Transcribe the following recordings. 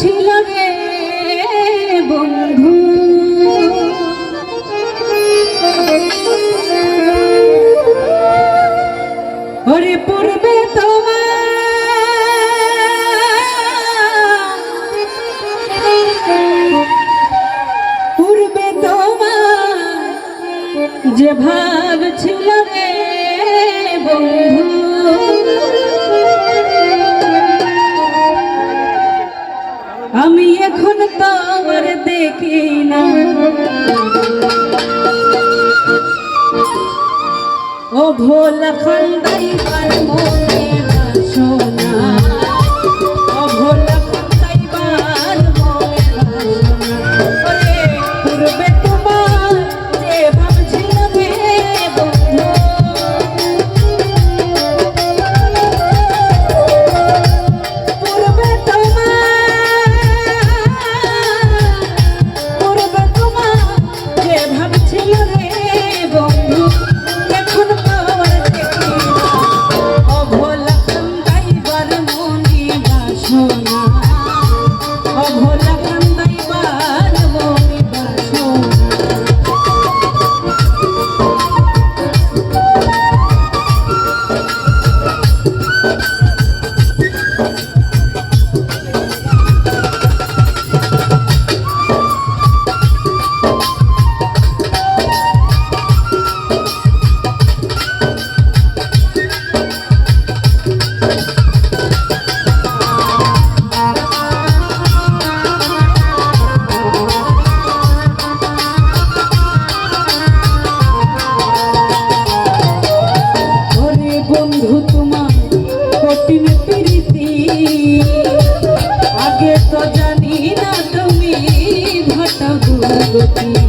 ছিল রে বন্ধু। ওরে পূর্বে তোমার পূর্বে তোমার যে ভাব ছিল রে বন্ধু। भोल खंडई কঠিন প্রীতি। আগে তো জানি না তুমি ঘটাবো গতি।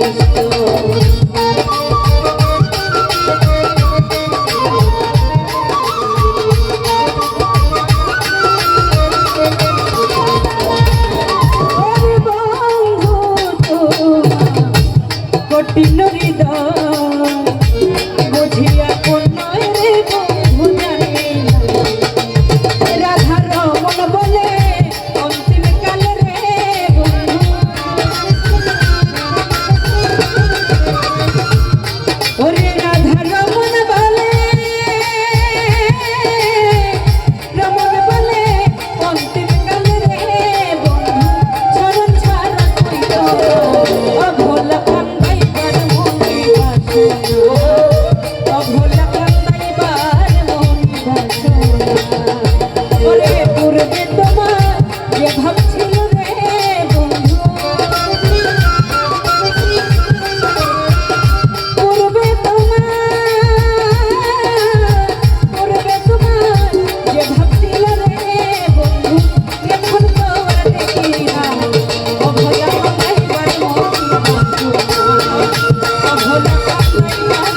তো? Thank you. Thank you.